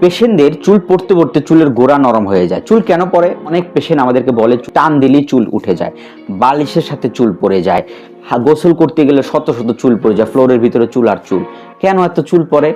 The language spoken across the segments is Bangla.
পেশেন্টদের চুল পড়তে পড়তে চুলের গোড়া নরম হয়ে যায়। চুল কেন পড়ে? অনেক পেশেন্ট আমাদেরকে বলে, টান দিলেই চুল উঠে যায়, বালিশের সাথে চুল পড়ে যায়। গোসল করতে গেলে শত শত চুল পড়ে যায়, ফ্লোরের ভিতরে চুল আর চুল। কেন এত চুল পড়ে?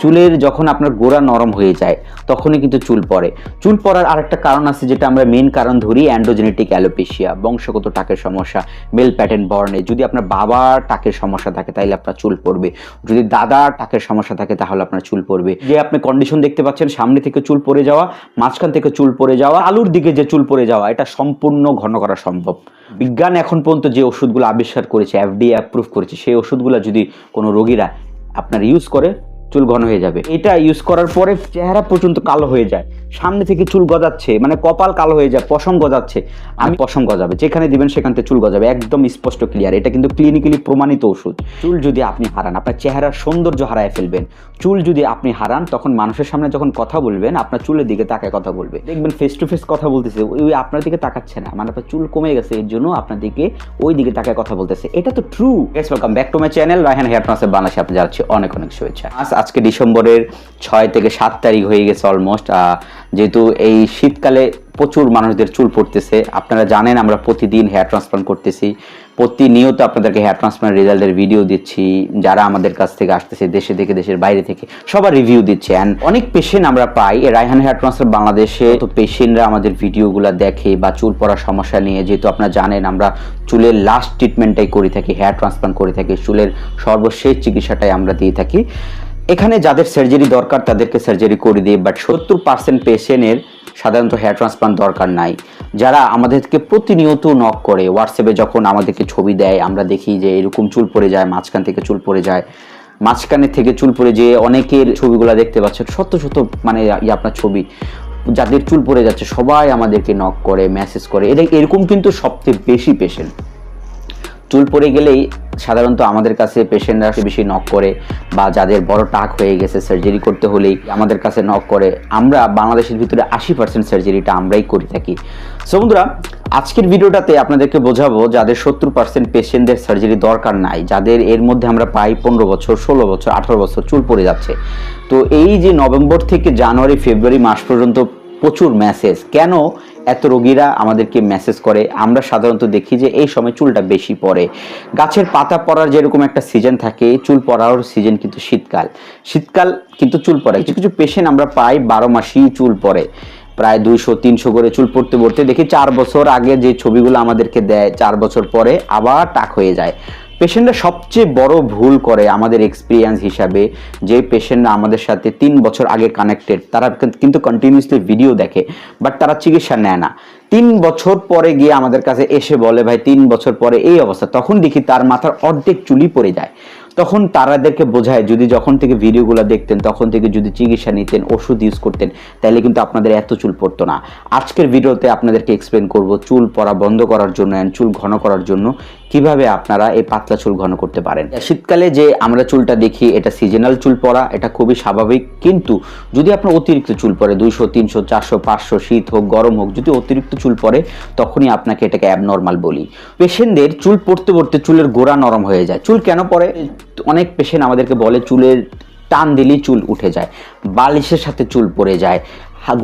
চুলের যখন আপনার গোড়া নরম হয়ে যায়, তখনই কিন্তু চুল পড়ে। চুল পড়ার আরেকটা কারণ আছে যেটা আমরা মেন কারণ ধরি, অ্যান্ড্রোজেনেটিক অ্যালোপেশিয়া, বংশগত টাকের সমস্যা, মেল প্যাটার্ন বর্ণে যদি আপনার বাবার টাকের সমস্যা থাকে তাহলে আপনার চুল পড়বে। যদি দাদার টাকের সমস্যা থাকে, তাহলে আপনার চুল পড়বে। যে আপনি কন্ডিশন দেখতে পাচ্ছেন, সামনে থেকে চুল পড়ে যাওয়া, মাঝখান থেকে চুল পড়ে যাওয়া, আলুর দিকে যে চুল পড়ে যাওয়া, এটা সম্পূর্ণ ঘন করা সম্ভব। বিজ্ঞান এখন পর্যন্ত যে ওষুধগুলো আবিষ্কার করেছে, এফডিএ অ্যাপ্রুভ করেছে, সেই ওষুধগুলো যদি কোনো রোগীরা আপনার ইউজ করে, চুল ঘন হয়ে যাবে। এটা ইউজ করার পরে চেহারা পর্যন্ত কালো হয়ে যায়। সামনে থেকে চুল গজাচ্ছে মানে কপাল কালো হয়ে যায়, পশম গজাচ্ছে। আমি পশম গজাবে, যেখানে দিবেন সেখান থেকে চুল গজাবে, একদম স্পষ্ট ক্লিয়ার এটা কিন্তু ক্লিনিক্যালি প্রমাণিত ওষুধ। চুল যদি আপনি হারান, আপনার চেহারার সৌন্দর্য হারায় ফেলবেন। চুল যদি আপনি হারান, তখন মানুষের সামনে যখন কথা বলবেন, আপনার চুলের দিকে তাকায় কথা বলবে। দেখবেন ফেস টু ফেস কথা বলতেছে, ওই আপনার দিকে তাকাচ্ছে না। মানে আপনার চুল কমে গেছে, এর জন্য আপনার দিকে ওই দিকে তাকায় কথা বলতেছে। এটা তো true S welcome back to my channel Raihan here transfer বাংলাদেশে আপনি যাচ্ছি অনেক অনেক শুভেচ্ছা। আজকে ডিসেম্বরের ছয় থেকে সাত তারিখ হয়ে গেছে অলমোস্ট যেহেতু এই শীতকালে প্রচুর মানুষদের চুল পড়তেছে, আপনারা জানেন আমরা প্রতিদিন হেয়ার ট্রান্সপ্লান্ট করতেছি। প্রতিনিয়ত আপনাদেরকে হেয়ার ট্রান্সপ্লান্ট রেজাল্টের ভিডিও দিচ্ছি, যারা আমাদের কাছ থেকে আসতেছে দেশে থেকে, দেশের বাইরে থেকে, সবার রিভিউ দিচ্ছে। অ্যান্ড অনেক পেশেন্ট আমরা পাই রায়হান হেয়ার ট্রান্সফার বাংলাদেশে, তো পেশেন্টরা আমাদের ভিডিওগুলো দেখে বা চুল পড়ার সমস্যা নিয়ে, যেহেতু আপনারা জানেন আমরা চুলের লাস্ট ট্রিটমেন্টটাই করে থাকি হেয়ার ট্রান্সপ্লান্ট করে থাকি, চুলের সর্বশেষ চিকিৎসাটাই আমরা দিয়ে থাকি। এখানে যাদের সার্জারি দরকার, তাদেরকে সার্জারি করে দিই বাট সত্তর পার্সেন্ট পেশেন্টের সাধারণত হেয়ার ট্রান্সপ্লান্ট দরকার নাই। যারা আমাদেরকে প্রতিনিয়ত নক করে হোয়াটসঅ্যাপে যখন আমাদেরকে ছবি দেয়, আমরা দেখি যে এরকম চুল পড়ে যায়, মাঝখান থেকে চুল পড়ে যায়। মাঝখানে থেকে চুল পড়ে যেয়ে অনেকের ছবিগুলো দেখতে পাচ্ছেন, শত শত মানে আপনার ছবি। যাদের চুল পড়ে যাচ্ছে, সবাই আমাদেরকে নক করে মেসেজ করে। এটা এরকম কিন্তু সবচেয়ে বেশি পেশেন্ট চুল পড়ে গেলেই সাধারণত আমাদের কাছে পেশেন্টরা বেশি নক করে বা যাদের বড় টাক হয়ে গেছে সার্জারি করতে হলেই আমাদের কাছে নক করে। আমরা বাংলাদেশের ভিতরে আশি পার্সেন্ট সার্জারিটা আমরাই করে থাকি। সো বন্ধুরা, আজকের ভিডিওটাতে আপনাদেরকে বোঝাবো যাদের সত্তর পার্সেন্ট পেশেন্টদের সার্জারি দরকার নাই, যাদের এর মধ্যে আমরা পাই পনেরো বছর, ষোলো বছর, আঠারো বছর চুল পড়ে যাচ্ছে। তো এই যে নভেম্বর থেকে জানুয়ারি, ফেব্রুয়ারি মাস পর্যন্ত প্রচুর মেসেজ কেন এত রোগীরা আমাদেরকে মেসেজ করে? আমরা সাধারণত দেখি যে এই সময় চুলটা বেশি পড়ে। গাছের পাতা পড়ার যেরকম একটা সিজন থাকে, চুল পড়ার সিজন কিন্তু শীতকাল। শীতকাল কিন্তু চুল পড়ে। কিছু কিছু পেশেন্ট আমরা পাই বারো মাসেই চুল পড়ে। প্রায় দুইশো, তিনশো করে চুল পড়তে পড়তে দেখি চার বছর আগে যে ছবিগুলো আমাদেরকে দেয়, চার বছর পরে আবার টাক হয়ে যায়। পেশেন্টরা সবচেয়ে বড় ভুল করে আমাদের এক্সপিরিয়েন্স হিসাবে, যে পেশেন্টরা আমাদের সাথে তিন বছর আগে কানেক্টেড তারা কিন্তু কন্টিনিউসলি ভিডিও দেখে বাট তারা চিকিৎসা নেয় না। তিন বছর পরে গিয়ে আমাদের কাছে এসে বলে, ভাই, তিন বছর পরে এই অবস্থা। তখন দেখি তার মাথার অর্ধেক চুলি পড়ে যায়। তখন তারাদেরকে বোঝায়, যদি যখন থেকে ভিডিওগুলো দেখতেন, তখন থেকে যদি চিকিৎসা নিতেন, ওষুধ ইউজ করতেন, তাহলে কিন্তু আপনাদের এত চুল পড়তো না। আজকের ভিডিওতে আপনাদেরকে এক্সপ্লেন করব, চুল পড়া বন্ধ করার জন্য and চুল ঘন করার জন্য কীভাবে আপনারা এই পাতলা চুল ঘন করতে পারেন? শীতকালে যে আমরা চুলটা দেখি, এটা সিজনাল চুল পড়া এটা খুবই স্বাভাবিক। কিন্তু যদি আপনার অতিরিক্ত চুল পড়ে দুইশো, তিনশো, চারশো, পাঁচশো, শীত হোক, গরম হোক, যদি অতিরিক্ত চুল পড়ে তখনই আপনাকে এটাকে অ্যাবনর্মাল বলি। পেশেন্টদের চুল পড়তে পড়তে চুলের গোড়া নরম হয়ে যায়। চুল কেন পড়ে অনেক পেশেন্ট আমাদেরকে বলে, চুলের টান দিলেই চুল উঠে যায়, বালিশের সাথে চুল পড়ে যায়।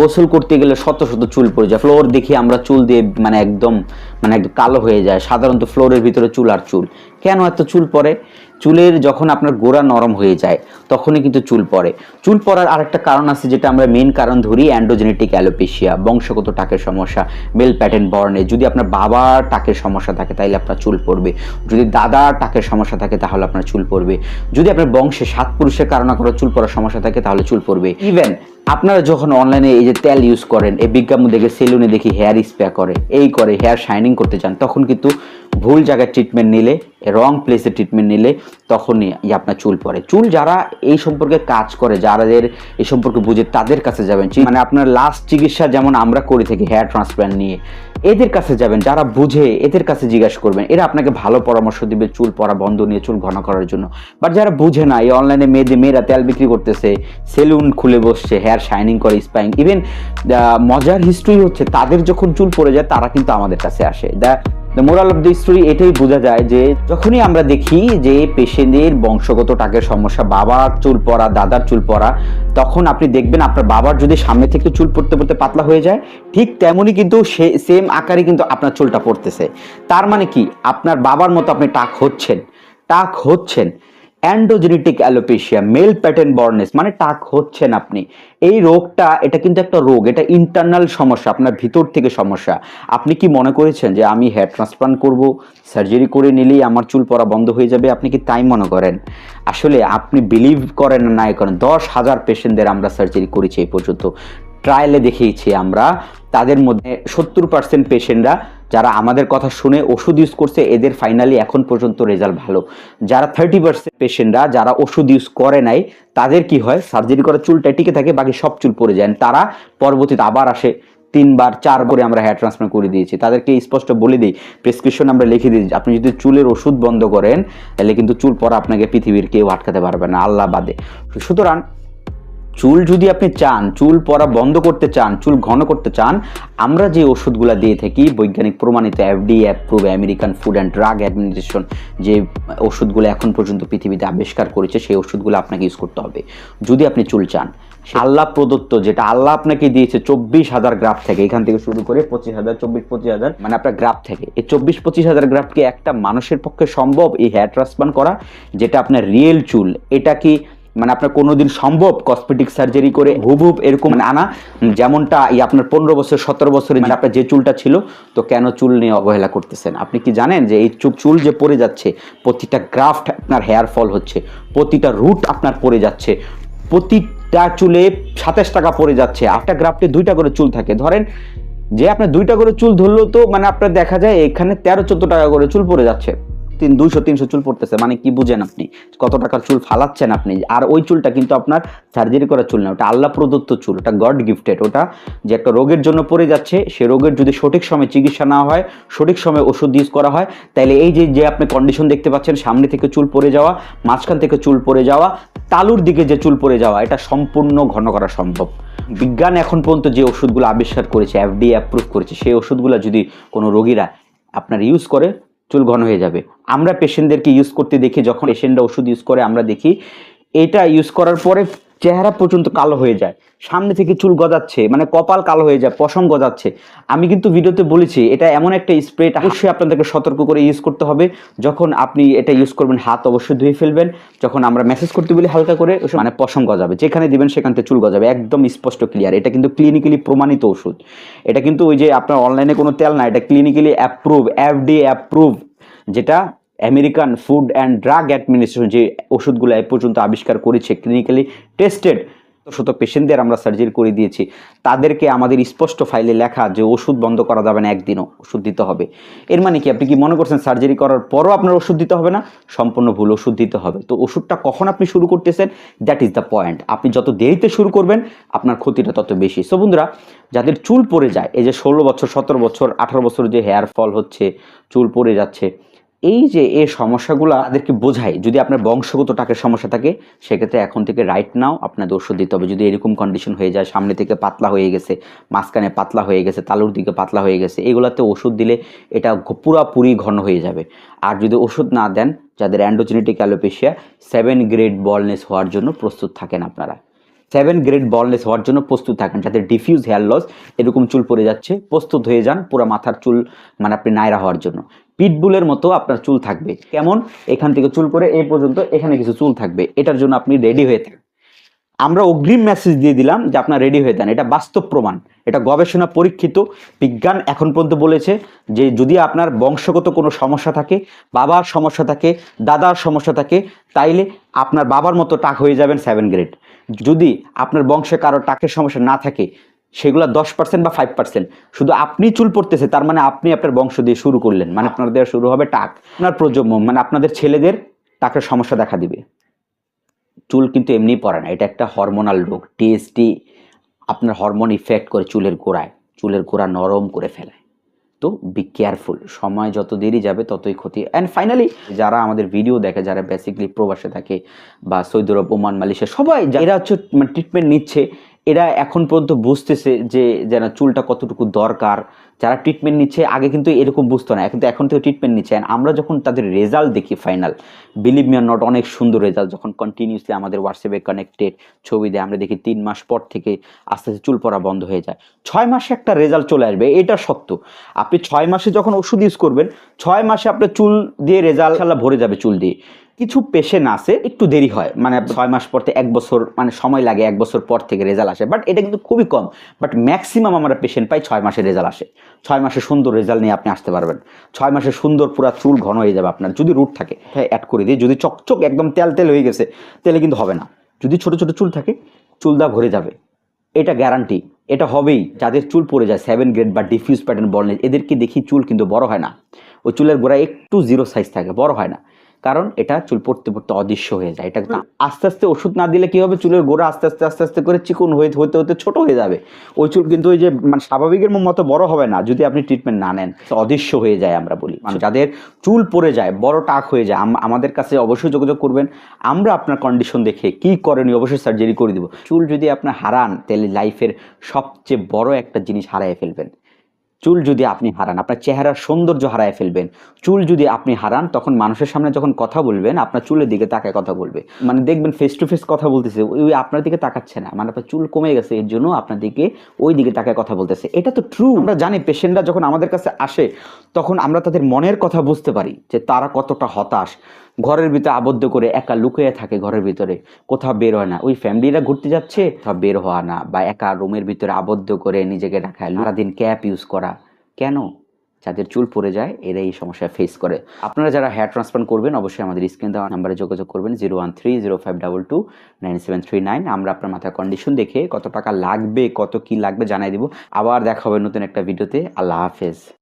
গোসল করতে গেলে শত শত চুল পড়ে যায়। ফ্লোর দেখি আমরা চুল দিয়ে মানে একদম মানে একদম কালো হয়ে যায়, সাধারণত ফ্লোরের ভিতরে চুল আর চুল। কেন এত চুল পড়ে? চুলের যখন আপনার গোড়া নরম হয়ে যায়, তখনই কিন্তু চুল পড়ে। চুল পড়ার আরেকটা কারণ আছে যেটা আমরা মেন কারণ ধরি অ্যান্ড্রোজেনেটিক অ্যালোপেশিয়া বংশগত টাকের সমস্যা মেল প্যাটার্ন বর্ণে যদি আপনার বাবার টাকের সমস্যা থাকে তাহলে আপনার চুল পড়বে। যদি দাদার টাকের সমস্যা থাকে, তাহলে আপনার চুল পড়বে। যদি আপনার বংশে সাত পুরুষের কারণে কোনো চুল পড়ার সমস্যা থাকে, তাহলে চুল পড়বে। ইভেন আপনারা যখন অনলাইনে এই যে তেল ইউজ করেন, এই বিজ্ঞাপন দেখে সেলুনে দেখি হেয়ার স্প্রে করে, এই করে হেয়ার শাইনিং করতে চান তখন কিন্তু ভুল জায়গায় ট্রিটমেন্ট নিলে রং প্লেসে ট্রিটমেন্ট নিলে তখনই আপনার চুল পড়ে। চুল যারা এই সম্পর্কে কাজ করে যাদের এই সম্পর্কে বুঝে তাদের কাছে যাবেন। মানে আপনার লাস্ট চিকিৎসা যেমন আমরা করে থাকি হেয়ার ট্রান্সপ্লান্ট নিয়ে, এদের কাছে যাবেন, যারা বুঝে এদের কাছে জিজ্ঞাসা করবেন, এরা আপনাকে ভালো পরামর্শ দিবে চুল পড়া বন্ধ নিয়ে, চুল ঘন করার জন্য। বাট যারা বুঝে না, এই অনলাইনে মেয়েদের মেয়েরা তেল বিক্রি করতেছে সেলুন খুলে বসছে হেয়ার শাইনিং করে স্পাইং ইভেন মজার হিস্ট্রি হচ্ছে, তাদের যখন চুল পড়ে যায়, তারা কিন্তু আমাদের কাছে আসে। The moral of the story এটাই বোঝা যায় যে যখনই আমরা দেখি যে পেশেন্টের বংশগত টাকের সমস্যা, বাবার চুল পড়া, দাদার চুল পড়া, তখন আপনি দেখবেন আপনার বাবার যদি সামনে থেকে চুল পড়তে পড়তে পাতলা হয়ে যায়, ঠিক তেমনই কিন্তু সে সেম আকারে কিন্তু আপনার চুলটা পড়তেছে। তার মানে কি? আপনার বাবার মতো আপনি টাক হচ্ছেন। টাক হচ্ছেন। Androgenetic alopecia male pattern baldness মানে টাক হচ্ছেন আপনি। এই রোগটা, এটা কিন্তু একটা রোগ, এটা ইন্টারনাল সমস্যা, আপনার ভিতর থেকে সমস্যা। আপনি কি মনে করেছেন যে আমি হেয়ার ট্রান্সপ্লান্ট করব সার্জারি করে নিলেই আমার চুল পড়া বন্ধ হয়ে যাবে? আপনি কি তাই মনে করেন? আসলে আপনি বিলিভ করেন না করেন দশ হাজার পেশেন্টদের আমরা সার্জারি করেছি এই পর্যন্ত। ট্রায়ালে দেখিয়েছি আমরা, তাদের মধ্যে সত্তর পার্সেন্ট পেশেন্টরা যারা আমাদের কথা শুনে ওষুধ ইউজ করছে, এদের ফাইনালি এখন পর্যন্ত রেজাল্ট ভালো। যারা থার্টি পার্সেন্ট পেশেন্টরা যারা ওষুধ ইউজ করে নাই, তাদের কি হয়? সার্জারি করা চুলটা টিকে থাকে, বাকি সব চুল পড়ে যায়। তারা পরবর্তীতে আবার আসে, তিনবার চার করে আমরা হেয়ার ট্রান্সফার করে দিয়েছি। তাদেরকে স্পষ্ট বলে দিই প্রেসক্রিপশন আমরা লিখে দিই আপনি যদি চুলের ওষুধ বন্ধ করেন, তাহলে কিন্তু চুল পরা আপনাকে পৃথিবীর কেউ আটকাতে পারবে না, আল্লাহ বাদে। সুতরাং চুল যদি আপনি চান, চুল পরা বন্ধ করতে চান, চুল ঘন করতে চান, আমরা যে ওষুধগুলো দিয়ে থাকি, বৈজ্ঞানিক প্রমাণিত FD approve American food and drug administration, যে ওষুধগুলো এখন পর্যন্ত পৃথিবীতে আবিষ্কার করেছে, সেই ওষুধগুলো আপনাকে ইউজ করতে হবে। যদি আপনি চুল চান, আল্লাহ প্রদত্ত যেটা আল্লাহ আপনাকে দিয়েছে, চব্বিশ হাজার গ্রাফ থেকে, এখান থেকে শুরু করে পঁচিশ হাজার, চব্বিশ পঁচিশ হাজার মানে আপনার গ্রাফ থেকে। এই চব্বিশ পঁচিশ হাজার গ্রাফকে একটা মানুষের পক্ষে সম্ভব এই হেয়ার ট্রান্সপ্লান্ট করা? যেটা আপনার রিয়েল চুল, এটা কি মানে আপনার কোনোদিন সম্ভব কসমেটিক সার্জারি করে হুব হুব এরকম মানে আনা। যেমনটা এই আপনার পনেরো বছর, সতেরো বছরে মানে আপনার যে চুলটা ছিল, তো কেন চুল নিয়ে অবহেলা করতেছেন? আপনি কি জানেন যে এই চুপ চুল যে পড়ে যাচ্ছে, প্রতিটা গ্রাফট আপনার হেয়ার ফল হচ্ছে, প্রতিটা রুট আপনার পড়ে যাচ্ছে, প্রতিটা চুলে সাতাশ টাকা পড়ে যাচ্ছে, একটা গ্রাফটে দুইটা করে চুল থাকে। ধরেন যে আপনার দুইটা করে চুল ধরলো তো মানে আপনার দেখা যায় এখানে তেরো, চোদ্দ টাকা করে চুল পড়ে যাচ্ছে। তিন, দুইশো, তিনশো চুল পড়তেছে মানে কি বুঝেন আপনি? কত টাকার চুল ফালাচ্ছেন আপনি? আর ওই চুলটা কিন্তু আপনার সার্জারি করা চুল না, ওটা আল্লাহ প্রদত্ত চুল, ওটা গড গিফটেড ওটা যে একটা রোগের জন্য পড়ে যাচ্ছে, সে রোগের যদি সঠিক সময় চিকিৎসা না হয়, সঠিক সময় ওষুধ ইউজ করা হয় তাহলে এই যে যে আপনি কন্ডিশন দেখতে পাচ্ছেন, সামনে থেকে চুল পড়ে যাওয়া, মাঝখান থেকে চুল পড়ে যাওয়া, তালুর দিকে যে চুল পড়ে যাওয়া, এটা সম্পূর্ণ ঘন করা সম্ভব। বিজ্ঞান এখন পর্যন্ত যে ওষুধগুলো আবিষ্কার করেছে এফডি অ্যাপ্রুভ করেছে, সেই ওষুধগুলো যদি কোনো রোগীরা আপনার ইউজ করে চুল ঘন হয়ে যাবে। আমরা পেশেন্টদেরকে ইউজ করতে দেখি, যখন পেশেন্টরা ওষুধ ইউজ করে, আমরা দেখি, এটা ইউজ করার পরে চেহারা পর্যন্ত কালো হয়ে যায়। সামনে থেকে চুল গজাচ্ছে মানে কপাল কালো হয়ে যায়, পশম গজাচ্ছে। আমি কিন্তু ভিডিওতে বলেছি, এটা এমন একটা স্প্রে অবশ্যই আপনাদেরকে সতর্ক করে ইউজ করতে হবে। যখন আপনি এটা ইউজ করবেন, হাত অবশ্যই ধুয়ে ফেলবেন। যখন আমরা মেসেজ করতে বলি হালকা করে মানে পশম গজাবে। যেখানে দিবেন, সেখান থেকে চুল গজাবে। একদম স্পষ্ট ক্লিয়ার এটা কিন্তু ক্লিনিক্যালি প্রমাণিত ওষুধ। এটা কিন্তু ওই যে আপনার অনলাইনে কোনো তেল না এটা ক্লিনিক্যালি অ্যাপ্রুভ এফডি অ্যাপ্রুভ যেটা American food and drug administration যে ওষুধগুলো এ পর্যন্ত আবিষ্কার করেছে ক্লিনিক্যালি টেস্টেড শত পেশেন্টদের আমরা সার্জারি করে দিয়েছি। তাদেরকে আমাদের স্পষ্ট ফাইলে লেখা যে ওষুধ বন্ধ করা যাবে না, একদিনও ওষুধ দিতে হবে। এর মানে কি? আপনি কি মনে করছেন সার্জারি করার পরও আপনার ওষুধ দিতে হবে না? সম্পূর্ণ ভুল, ওষুধ দিতে হবে। তো ওষুধটা কখন আপনি শুরু করতেছেন? দ্যাট ইজ দ্য পয়েন্ট আপনি যত দেরিতে শুরু করবেন, আপনার ক্ষতিটা তত বেশি। সো বন্ধুরা, যাদের চুল পড়ে যায়, এই যে ষোলো বছর, সতেরো বছর, আঠারো বছর যে হেয়ার ফল হচ্ছে, চুল পড়ে যাচ্ছে এই যে এ সমস্যাগুলো তাদেরকে বোঝায় যদি আপনার বংশগত টাকের সমস্যা থাকে, সেক্ষেত্রে এখন থেকে রাইট নাও আপনাদের ওষুধ দিতে হবে। যদি এরকম কন্ডিশন হয়ে যায়, সামনে থেকে পাতলা হয়ে গেছে, মাঝখানে পাতলা হয়ে গেছে, তালুর দিকে পাতলা হয়ে গেছে, এগুলাতে ওষুধ দিলে এটা পুরাপুরি ঘন হয়ে যাবে। আর যদি ওষুধ না দেন, যাদের androgenetic alopecia seven grade baldness হওয়ার জন্য প্রস্তুত থাকেন আপনারা। সেভেন গ্রেড বলনেস হওয়ার জন্য প্রস্তুত থাকেন। যাদের ডিফিউজ হেয়ার লস এরকম চুল পড়ে যাচ্ছে, প্রস্তুত হয়ে যান, পুরো মাথার চুল মানে আপনি নায়রা হওয়ার জন্য। পিটবুলের মতো আপনার চুল থাকবে। কেমন? এখান থেকে চুল করে এই পর্যন্ত এখানে কিছু চুল থাকবে। এটার জন্য আপনি রেডি হয়ে থাকেন আমরা অগ্রিম মেসেজ দিয়ে দিলাম যে আপনার রেডি হয়ে যান। এটা বাস্তব প্রমাণ। এটা গবেষণা পরীক্ষিত। বিজ্ঞান এখন পর্যন্ত বলেছে যে যদি আপনার বংশগত কোনো সমস্যা থাকে, বাবার সমস্যা থাকে, দাদার সমস্যা থাকে, তাইলে আপনার বাবার মতো টাক হয়ে যাবেন সেভেন গ্রেড যদি আপনার বংশে কারও টাকের সমস্যা না থাকে সেগুলো দশ পার্সেন্ট বা ফাইভ পার্সেন্ট শুধু আপনি চুল পড়তেছে তার মানে আপনি আপনার বংশ দিয়ে শুরু করলেন। মানে আপনার দেওয়া শুরু হবে টাক। আপনার প্রজন্ম মানে আপনাদের ছেলেদের টাকের সমস্যা দেখা দিবে। চুল কিন্তু এমনি পড়ে না, এটা একটা হরমোনাল রোগ। টিএসটি আপনার হরমোন ইফেক্ট করে চুলের গোড়ায়। চুলের গোড়া নরম করে ফেলায় তো বি কেয়ারফুল সময় যত দেরি যাবে ততই ক্ষতি। অ্যান্ড ফাইনালি যারা আমাদের ভিডিও দেখে, যারা বেসিকলি প্রবাসে থাকে বা সৌদি আরব, ওমান, মালয়েশিয়া, সবাই এরা হচ্ছে ট্রিটমেন্ট নিচ্ছে। এরা এখন পর্যন্ত বুঝতেছে যে, যেন চুলটা কতটুকু দরকার। যারা ট্রিটমেন্ট নিচ্ছে, আগে কিন্তু এরকম বুঝতো না। কিন্তু এখন থেকে ট্রিটমেন্ট নিচ্ছে। আমরা যখন তাদের রেজাল্ট দেখি ফাইনাল বিলিভ মিয়ার নট অনেক সুন্দর রেজাল্ট যখন কন্টিনিউসলি আমাদের হোয়াটসঅ্যাপে কানেক্টেড ছবি দেয়, আমরা দেখি তিন মাস পর থেকে আস্তে আস্তে চুল পড়া বন্ধ হয়ে যায়। ছয় মাসে একটা রেজাল্ট চলে আসবে, এটা সত্য আপনি ছয় মাসে যখন ওষুধ ইউজ করবেন, ছয় মাসে আপনার চুল দিয়ে রেজাল্ট ভরে যাবে চুল দিয়ে। কিছু পেশেন্ট আসে একটু দেরি হয়। মানে ছয় মাস পর থেকে এক বছর মানে সময় লাগে এক বছর পর থেকে রেজাল্ট আসে। বাট এটা কিন্তু খুবই কম। বাট ম্যাক্সিমাম আমরা পেশেন্ট পাই ছয় মাসের রেজাল্ট আসে। ছয় মাসে সুন্দর রেজাল্ট নিয়ে আপনি আসতে পারবেন। ছয় মাসে সুন্দর পুরো চুল ঘন হয়ে যাবে আপনার। যদি রুট থাকে অ্যাড করে দিয়ে। যদি চকচক একদম তেল তেল হয়ে গেছে তেলে কিন্তু হবে না। যদি ছোট ছোট চুল থাকে চুলদা ভরে যাবে। এটা গ্যারান্টি এটা হবেই। যাদের চুল পড়ে যায় সেভেন গ্রেড বা ডিফিউজ প্যাটার্ন বলনেস এদেরকে দেখি চুল কিন্তু বড় হয় না। ওই চুলের গোড়া একটু জিরো সাইজ থাকে, বড় হয় না। কারণ এটা চুল পড়তে পড়তে অদৃশ্য হয়ে যায়। এটা আস্তে আস্তে ওষুধ না দিলে কি হবে? চুলের গোড়া আস্তে আস্তে আস্তে আস্তে করে চিকন হয়ে হতে হতে ছোট হয়ে যাবে। ওই চুল কিন্তু ওই যে মানে স্বাভাবিকের মতো বড় হবে না যদি আপনি ট্রিটমেন্ট না নেন। অদৃশ্য হয়ে যায় আমরা বলি। মানে যাদের চুল পড়ে যায় বড় টাক হয়ে যায় আমাদের কাছে অবশ্যই যোগাযোগ করবেন। আমরা আপনার কন্ডিশন দেখে কি করণীয় অবশ্যই সার্জারি করে দিব। চুল যদি আপনার হারান তাহলে লাইফের সবচেয়ে বড় একটা জিনিস হারায় ফেলবেন। চুল যদি আপনি হারান, আপনার চেহারার সৌন্দর্য হারায় ফেলবেন। চুল যদি আপনি হারান, তখন মানুষের সামনে যখন কথা বলবেন, আপনার চুলের দিকে তাকায় কথা বলবে। মানে দেখবেন ফেস টু ফেস কথা বলতেছে, ওই আপনার দিকে তাকাচ্ছে না। মানে আপনার চুল কমে গেছে, এর জন্য আপনার দিকে ওই দিকে তাকায় কথা বলতেছে। এটা তো ট্রু আমরা জানি পেশেন্টরা যখন আমাদের কাছে আসে, তখন আমরা তাদের মনের কথা বুঝতে পারি যে তারা কতটা হতাশ। ঘরের ভিতরে আবদ্ধ করে একা লুকিয়ে থাকে ঘরের ভিতরে। কোথাও বের হয় না। ওই ফ্যামিলিরা ঘুরতে যাচ্ছে, কোথাও বের হওয়া না বা একা রুমের ভিতরে আবদ্ধ করে নিজেকে রাখা সারাদিন ক্যাপ ইউজ করা। কেন? যাদের চুল পড়ে যায় এরা এই সমস্যা ফেস করে। আপনারা যারা হেয়ার ট্রান্সপ্লান্ট করবেন, অবশ্যই আমাদের স্ক্রিন দেওয়া নাম্বারে যোগাযোগ করবেন zero one three zero five double two nine seven three nine আমরা আপনার মাথার কন্ডিশন দেখে কত টাকা লাগবে, কত কি লাগবে জানাই দিব। আবার দেখা হবে নতুন একটা ভিডিওতে আল্লাহ হাফেজ।